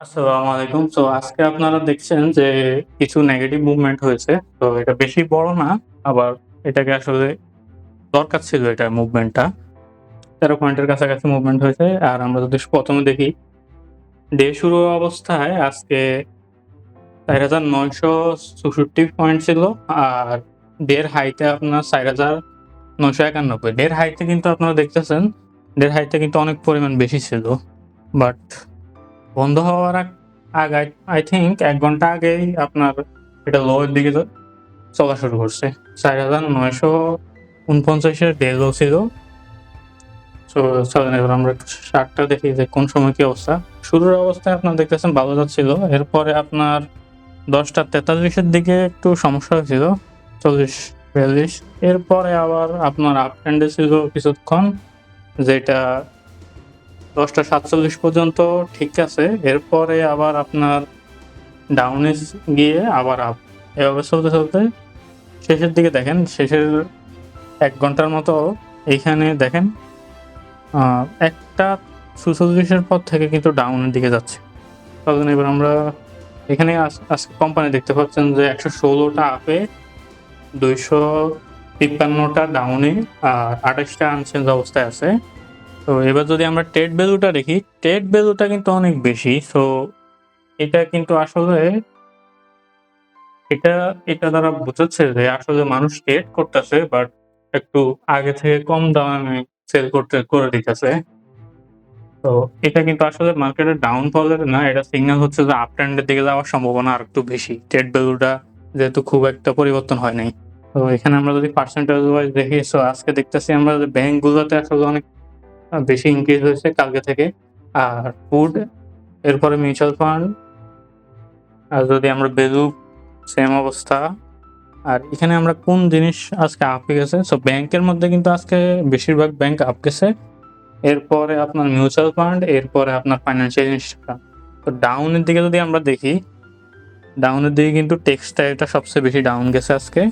আসসালামু আলাইকুম। সো আজকে আপনারা দেখছেন যে কিছু নেগেটিভ মুভমেন্ট হয়েছে। তো এটা বেশি বড় না। আবার এটাকে আসলে দরকার ছিল এটা মুভমেন্টটা। ১৩ পয়েন্টের কাছাকাছি মুভমেন্ট হয়েছে। আর আমরা যদি ১ম এ দেখি, ডে শুরু অবস্থায় আজকে ৪৯৬৪ পয়েন্ট ছিল। আর ডের হাইতে আপনার চার হাজার নয়শো একানব্বই ডের হাইতে কিন্তু আপনারা দেখতেছেন, ডের হাইতে কিন্তু অনেক পরিমাণ বেশি ছিল। বাট বন্ধ হওয়ার আগ আই থিংক এক ঘণ্টা আগেই আপনার এটা লো এর দিকে চলা শুরু করছে। ৪৯৪৯ এর ডে লো ছিল। সো চলেন, এবার আমরা চার্টটা দেখি যে কোন সময় কি অবস্থা। শুরুর অবস্থায় আপনার দেখতেছেন ভালো যাচ্ছিল। এরপরে আপনার দশটা তেতাল্লিশের দিকে একটু সমস্যা হয়েছিল। ৪০-৪২ এরপরে আবার আপনার আপ ট্রেন্ডে ছিল কিছুক্ষণ। যেটা ১০টা ৪৭ পর্যন্ত ঠিক আছে। এরপরে আবার আপনার ডাউনে গিয়ে আবার আপ। এভাবে চলতে, চলতে শেষের দিকে দেখেন, শেষের এক ঘণ্টার মতো এইখানে দেখেন একটা ১টা ৪৪ এর পর থেকে কিন্তু ডাউনের দিকে যাচ্ছে। চলেন এবার আমরা এখানে আজ আজকে কোম্পানি দেখতে পাচ্ছেন যে একশো ষোলোটা আপে, ২৫৩ টা ডাউনে আর ২৮ টা আনচেঞ্জ অবস্থায় আছে। তো এবার যদি আমরা ট্রেড ভ্যালুটা দেখি, ট্রেড ভ্যালুটা কিন্তু অনেক বেশি। সো এটা কিন্তু আসলে এটা এটা দ্বারা বোঝাচ্ছে যে আসলে মানুষ ট্রেড করতেছে বাট একটু আগে থেকে কম দামে সেল করতে করে দিতেছে। তো এটা কিন্তু আসলে মার্কেটের ডাউনফল এর না, এটা সিগন্যাল হচ্ছে যে আপ ট্রেন্ড এর দিকে যাওয়ার সম্ভাবনা আর একটু বেশি। ট্রেড ভ্যালুটা যেহেতু খুব একটা পরিবর্তন হয় নাই। তো এখানে আমরা যদি পার্সেন্টেজ ওয়াইজ দেখি, সো আজকে দেখতেছি আমরা যে ব্যাংকগুলোতে আসলে অনেক বেশি ইনক্রিজ হয়েছে কালকে থেকে। আর ফুড, এরপরে মিউচুয়াল ফান্ড। আর যদি আমরা ভ্যালু সেম অবস্থা। আর এখানে আমরা কোন জিনিস আজকে আপে গেছে, সো ব্যাংকের মধ্যে কিন্তু আজকে বেশিরভাগ ব্যাংক আপ গেছে। এরপরে আপনার মিউচুয়াল ফান্ড, এরপরে আপনার ফাইন্যান্সিয়াল ইনস্টিটিউশন। তো ডাউনের দিকে যদি আমরা দেখি, ডাউনের দিকে কিন্তু টেক্সটাইলটা সবচেয়ে বেশি ডাউন গেছে আজকে।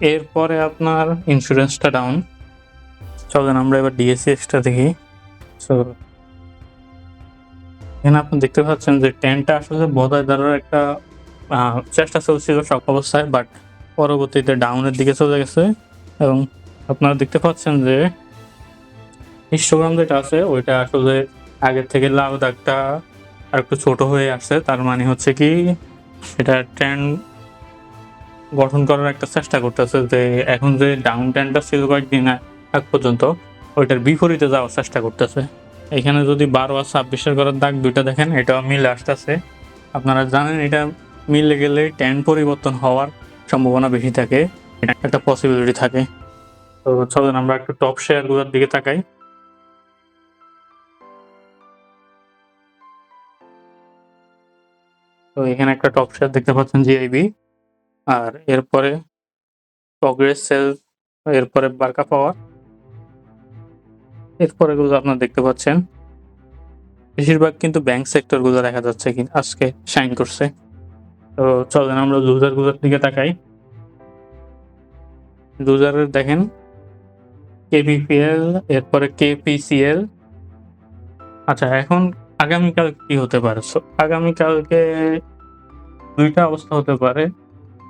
এরপরে আপনার ইন্স্যুরেন্সটা ডাউন। চলেন, আমরা এবার ডিএসইএক্স টা দেখি। সো এখানে আপনি দেখতে পাচ্ছেন যে ট্রেন্ডটা আসলে বজায় ধরার একটা চেষ্টা চলছিল সব অবস্থায় বাট পরবর্তীতে ডাউনের দিকে চলে গেছে এবং আপনারা দেখতে পাচ্ছেন যে হিস্টোগ্রাম যেটা আছে, ওইটা আসলে আগের থেকে লাল দাগটা আর একটু ছোট হয়ে আসছে। তার মানে হচ্ছে কি, এটা ট্রেন্ড গঠন করার একটা চেষ্টা করতেছে যে এখন যে ডাউন ট্রেন্ডটা ছিল কয়েকদিন আগ পর্যন্ত ওইটার বিপরীতে যাওয়ার চেষ্টা করতেছে। এখানে যদি ১২ আর ২৬ এর ঘরের দাগ দুইটা দেখেন এটাও মিলে আসতেছে। আপনারা জানেন এটা মিলে গেলে ট্রেন্ড পরিবর্তন হওয়ার সম্ভাবনা বেশি থাকে। এটা একটা পসিবিলিটি থাকে। তো চলেন আমরা একটু টপ শেয়ারগুলোর দিকে তাকাই। তো এখানে একটা টপ শেয়ার দেখতে পাচ্ছেন জিআইবি। আর এরপরে প্রগ্রেস সেল, এরপরে বার্কা পাওয়ার। এরপরে এগুলো আপনারা দেখতে পাচ্ছেন। বেশিরভাগ কিন্তু ব্যাংক সেক্টরগুলো দেখা যাচ্ছে কি আজকে সাইন করছে। তো চলেন আমরা লুজারগুলোর দিকে তাকাই। লুজারের দেখেন কেপিপিএল, এরপরে কেপিসিএল। আচ্ছা এখন আগামীকাল কি হতে পারে? সো আগামীকালকে ২ টা অবস্থা হতে পারে।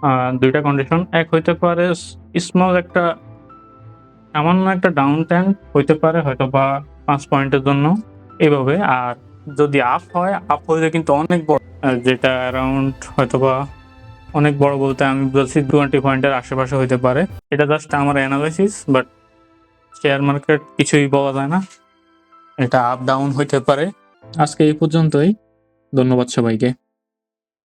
আ ২ টা কন্ডিশন। এক হইতে পারে স্মল একটা সামান্য একটা ডাউন ট্রেন্ড হইতে পারে হয়তোবা পাঁচ পয়েন্টের জন্য এভাবে। আর যদি আপ হয়, আপ হইলে কিন্তু অনেক বড় যেটা অ্যারাউন্ড হয়তো বা অনেক বড় বলতে আমি বলছি 20 পয়েন্টের আশেপাশে হইতে পারে। এটা জাস্ট আমার এনালাইসিস বাট শেয়ার মার্কেট কিছুই বলা যায় না। এটা আপ ডাউন হইতে পারে। আজকে এই পর্যন্তই। ধন্যবাদ সবাইকে।